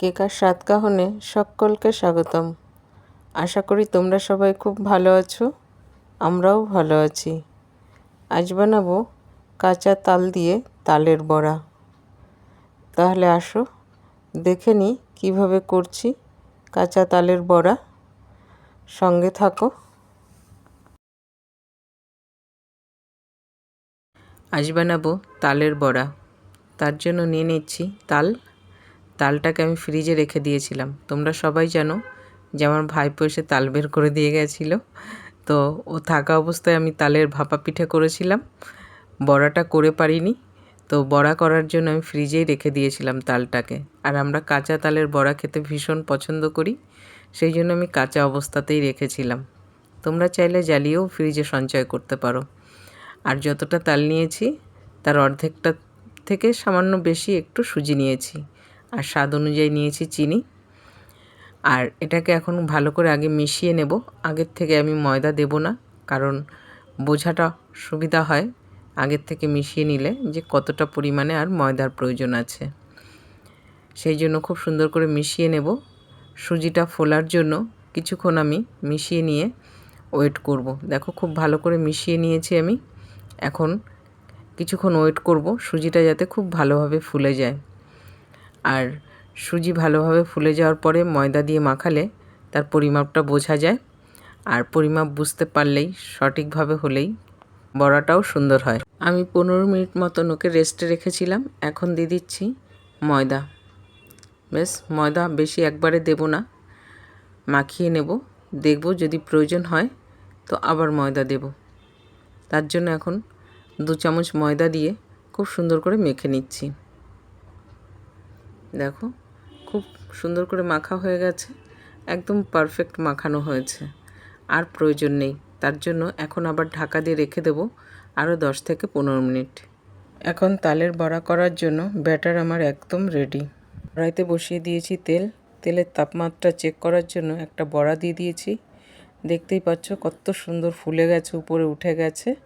কেকার স্বাদ কাহনে সকলকে স্বাগতম। আশা করি তোমরা সবাই খুব ভালো আছো, আমরাও ভালো আছি। আজ বানাবো কাঁচা তাল দিয়ে তালের বড়া। তাহলে আসো, দেখে নিই কীভাবে করছি কাঁচা তালের বড়া। সঙ্গে থাকো। আজ বানাবো তালের বড়া। তার জন্য নিয়ে নিচ্ছি তাল। তালটাকে আমি ফ্রিজে রেখে দিয়েছিলাম। তোমরা সবাই জানো যে আমার ভাইপো এসে তাল বের করে দিয়ে গেছিল। তো ও থাকা অবস্থায় আমি তালের ভাপা পিঠে করেছিলাম। বড়াটা করে পারিনি। তো বড়া করার জন্য আমি ফ্রিজেই রেখে দিয়েছিলাম তালটাকে। আর আমরা কাঁচা তালের বড়া খেতে ভীষণ পছন্দ করি। সেই জন্য আমি কাঁচা অবস্থাতেই রেখেছিলাম। তোমরা চাইলে জ্বালিয়েও ফ্রিজে সঞ্চয় করতে পারো। আর যতটা তাল নিয়েছি, তার অর্ধেকটা থেকে সামান্য বেশি একটু সুজি নিয়েছি। আর স্বাদ অনুযায়ী নিয়েছি চিনি। আর এটাকে এখন ভালো করে আগে মিশিয়ে নেব। আগের থেকে আমি ময়দা দেব না, কারণ বোঝাটা সুবিধা হয় আগের থেকে মিশিয়ে নিলে যে কতটা পরিমাণে আর ময়দার প্রয়োজন আছে। সেই জন্য খুব সুন্দর করে মিশিয়ে নেব। সুজিটা ফোলার জন্য কিছুক্ষণ আমি মিশিয়ে নিয়ে ওয়েট করব। দেখো খুব ভালো করে মিশিয়ে নিয়েছি আমি। এখন কিছুক্ষণ ওয়েট করব, সুজিটা যাতে খুব ভালোভাবে ফুলে যায়। আর সুজি ভালোভাবে ফুলে যাওয়ার পরে ময়দা দিয়ে মাখালে তার পরিমাপটা বোঝা যায়। আর পরিমাপ বুঝতে পারলেই, সঠিকভাবে হলেই বড়াটাও সুন্দর হয়। আমি পনেরো মিনিট মতন ওকে রেস্টে রেখেছিলাম। এখন দিয়ে দিচ্ছি ময়দা। বেশ ময়দা বেশি একবারে দেব না। মাখিয়ে নেব। দেখব যদি প্রয়োজন হয় তো আবার ময়দা দেব। তার জন্য এখন দু চামচ ময়দা দিয়ে খুব সুন্দর করে মেখে নিচ্ছি। দেখো, খুব সুন্দর করে মাখা হয়ে গেছে। একদম পারফেক্ট মাখানো হয়েছে। আর প্রয়োজন নেই। তার জন্য এখন আবার ঢাকা দিয়ে রেখে দেবো আরও দশ থেকে পনেরো মিনিট। এখন তালের বড়া করার জন্য ব্যাটার আমার একদম রেডি কড়াইতে বসিয়ে দিয়েছি তেল। তেলের তাপমাত্রা চেক করার জন্য একটা বড়া দিয়ে দিয়েছি। দেখতেই পাচ্ছ কত সুন্দর ফুলে গেছে, উপরে উঠে গেছে।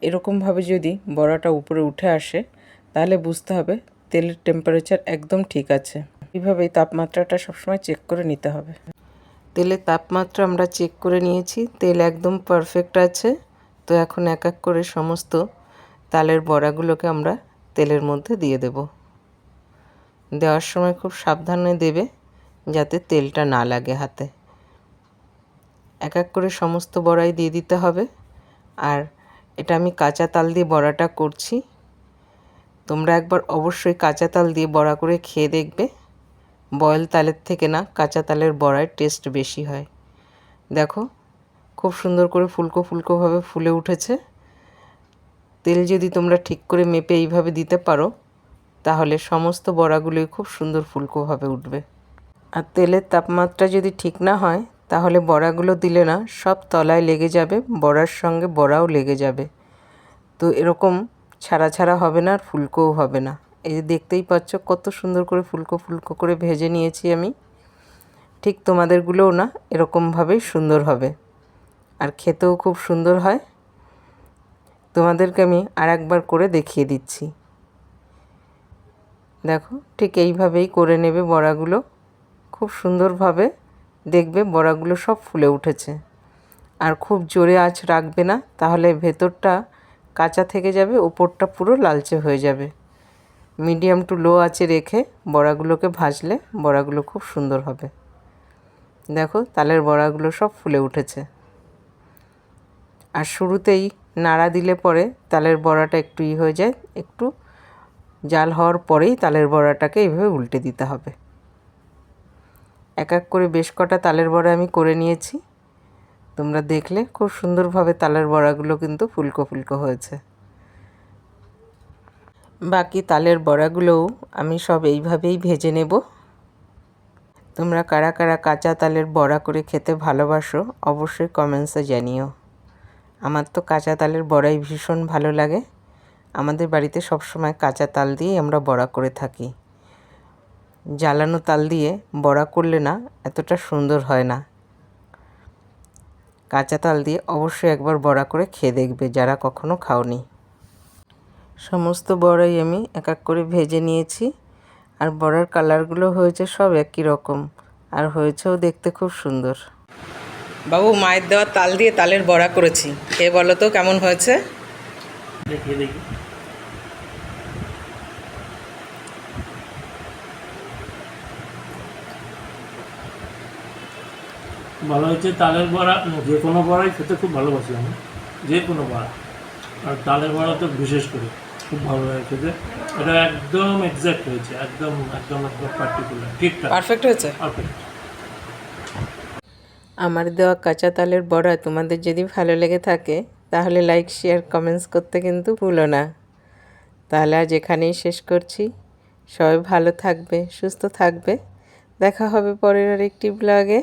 এরকমভাবে যদি বড়াটা উপরে উঠে আসে, তাহলে বুঝতে হবে তেলের টেম্পারেচার একদম ঠিক আছে। এইভাবেই তাপমাত্রাটা সবসময় চেক করে নিতে হবে। তেলের তাপমাত্রা আমরা চেক করে নিয়েছি, তেল একদম পারফেক্ট আছে। তো এখন এক এক করে সমস্ত তালের বড়াগুলোকে আমরা তেলের মধ্যে দিয়ে দেব। দেওয়ার সময় খুব সাবধানে দেবে যাতে তেলটা না লাগে হাতে। এক এক করে সমস্ত বড়াই দিয়ে দিতে হবে। আর এটা আমি কাঁচা তাল দিয়ে বড়াটা করছি। তোমরা একবার অবশ্যই কাঁচা তাল দিয়ে বড়া করে খেয়ে দেখবে। বয়েল তালের থেকে না কাঁচা তালের বড়ায় টেস্ট বেশি হয়। দেখো, খুব সুন্দর করে ফুলকো ফুলকোভাবে ফুলে উঠেছে। তেল যদি তোমরা ঠিক করে মেপে এইভাবে দিতে পারো, তাহলে সমস্ত বড়াগুলোই খুব সুন্দর ফুলকোভাবে উঠবে। আর তেলের তাপমাত্রা যদি ঠিক না হয়, তাহলে বড়াগুলো দিলে না সব তলায় লেগে যাবে, বড়ার সঙ্গে বড়াও লেগে যাবে। তো এরকম ছাড়া ছাড়া হবে না আর ফুলকোও হবে না। এই যে দেখতেই পাচ্ছ, কত সুন্দর করে ফুলকো ফুলকো করে ভেজে নিয়েছি আমি। ঠিক তোমাদেরগুলোও না এরকমভাবেই সুন্দর হবে। আর খেতেও খুব সুন্দর হয়। তোমাদেরকে আমি আর একবার করে দেখিয়ে দিচ্ছি। দেখো, ঠিক এইভাবেই করে নেবে বড়াগুলো। খুব সুন্দরভাবে দেখবে বড়াগুলো সব ফুলে উঠেছে। আর খুব জোরে আঁচ রাখবে না, তাহলে ভেতরটা কাঁচা থেকে যাবে, ওপরটা পুরো লালচে হয়ে যাবে। মিডিয়াম টু লো আছে রেখে বড়াগুলোকে ভাজলে বড়াগুলো খুব সুন্দর হবে। দেখো, তালের বড়াগুলো সব ফুলে উঠেছে। আর শুরুতেই নাড়া দিলে পরে তালের বড়াটা একটু ই হয়ে যায়, একটু জাল হওয়ার পরেই তালের বড়াটাকে এইভাবে উল্টে দিতে হবে। এক এক করে বেশ কটা তালের বড়া আমি করে নিয়েছি। তোমরা দেখলে খুব সুন্দরভাবে তালের বড়াগুলো কিন্তু ফুলকো ফুলকো হয়েছে। বাকি তালের বড়াগুলোও আমি সব এইভাবেই ভেজে নেব। তোমরা কারা কারা কাঁচা তালের বড়া করে খেতে ভালোবাসো অবশ্যই কমেন্টসে জানিও। আমার তো কাঁচা তালের বড়াই ভীষণ ভালো লাগে। আমাদের বাড়িতে সবসময় কাঁচা তাল দিয়ে আমরা বড়া করে থাকি। জ্বালানো তাল দিয়ে বড়া করলে না এতটা সুন্দর হয় না। কাঁচা তাল দিয়ে অবশ্যই একবার বড়া করে খেয়ে দেখবে, যারা কখনো খাওনি। সমস্ত বড়াই আমি এক এক করে ভেজে নিয়েছি, আর বড়ার কালারগুলো হয়েছে সব একই রকম, আর হয়েছেও দেখতে খুব সুন্দর। বাবু, মায়ের দেওয়া তাল দিয়ে তালের বড়া করেছি। খেয়ে বলো তো কেমন হয়েছে? দেখি দেখি। ভালো হচ্ছে তালের বড়া যে কোনো বড়াই খেতে খুব ভালোবাসি আমি যে কোনো বড়া। আর তালের বড়া তো বিশেষ করে খুব ভালো লাগে খেতে। এটা একদম এক্সাক্ট হয়েছে একদম একদম একদম পার্টিকুলার ঠিকঠাক। পারফেক্ট হয়েছে? পারফেক্ট আমার দেওয়া কাঁচা তালের বড়া তোমাদের যদি ভালো লেগে থাকে তাহলে লাইক শেয়ার কমেন্টস করতে কিন্তু ভুলো না। তাহলে আজ এখানেই শেষ করছি। সবাই ভালো থাকবে সুস্থ থাকবে। দেখা হবে পরের আর একটি ব্লগে